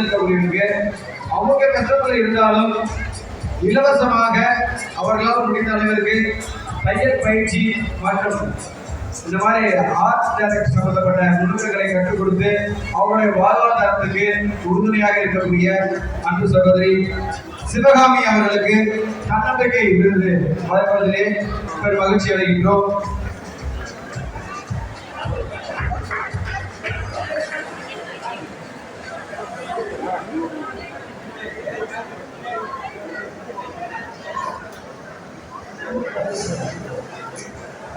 இருக்கக்கூடியவங்க அவங்க கஷ்டத்தில் இருந்தாலும் இலவசமாக அவர்களால் முடிந்த அளவிற்கு தையல் பயிற்சி மற்றும் இந்த மாதிரி ஆர்ட் டேரக்ட் சம்பந்தப்பட்ட நுணுக்கங்களை கற்றுக் கொடுத்து அவருடைய வாழ்வாதாரத்துக்கு உறுதுணையாக இருக்கக்கூடிய அன்பு சகோதரி சிவகாமி அவர்களுக்கு தன்னம்பிக்கை விருது வழங்குவதிலே பெரும் மகிழ்ச்சி அடைகின்றோம்.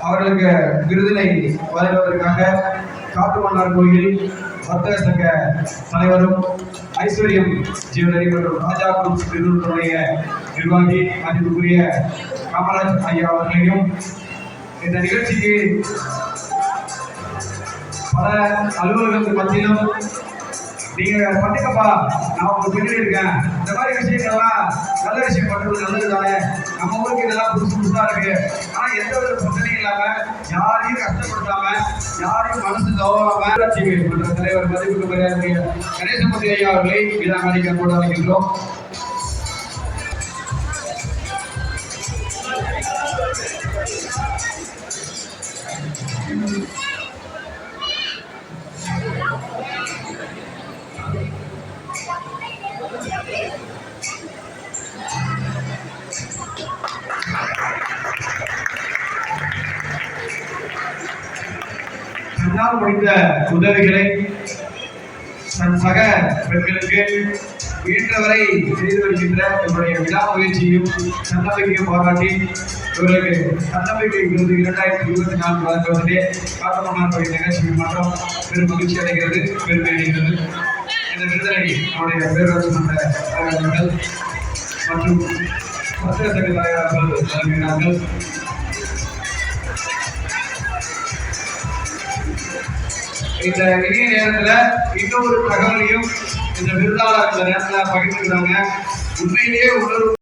அவர்களுக்கு விருதினை வழங்குவதற்காக காட்டுமன்னார் கோயில் வர்த்தக சங்க தலைவரும் ஐஸ்வர்யம் ஜீவனரி மற்றும் ராஜா குரூப் நிறுவனத்துடைய நிர்வாகி மதிப்புக்குரிய காமராஜ் ஐயா அவர்களையும் இந்த நிகழ்ச்சிக்கு பல அலுவலர்களுக்கு மத்தியிலும் நீங்க பண்ணுங்கப்பா நான் உங்களுக்கு பின்னாடி இருக்கேன். இந்த மாதிரி விஷயங்கள்லாம் நல்ல விஷயம் பண்றது நல்லது தானே நம்ம ஊருக்கு இதெல்லாம் புதுசு புதுசா இருக்கு. ஆனா எந்த ஒரு பிரச்சனையும் இல்லாம யாரையும் கஷ்டப்படுத்தாம யாரையும் மனசு தவறாம ஊராட்சி தலைவர் மதிப்புக்கு மரியாதை கணேசமூர்த்தி ஐயா அவர்களை விழா அளிக்க கூட அழைக்கின்றோம் தன்னால் முடிந்த உதவிகளை தன் சக பெண்களுக்கு இயன்றவரை செய்து வருகின்ற இவருடைய விழா முயற்சியும் தன்னம்பிக்கையும் பாராட்டி இவர்களுக்கு தன்னம்பிக்கை விருது இரண்டாயிரத்தி இருபத்தி நான்கு வழங்குவதிலே காட்டமன்னார் கோயில் நிகழ்ச்சி மன்றம் பெரும் மகிழ்ச்சி அடைகிறது பெருமை அடைகிறது. இந்த விருதனை நம்முடைய பேரரசு மன்ற தலைவர்கள் மற்றும் பத்திர தலைவர்கள் வழங்கினார்கள் இந்த இணைய நேரத்துல இன்னொரு தகவலையும் இந்த விருதாளர் இந்த நேரத்துல பகிர்ந்துருக்காங்க உண்மையிலேயே உணர்வு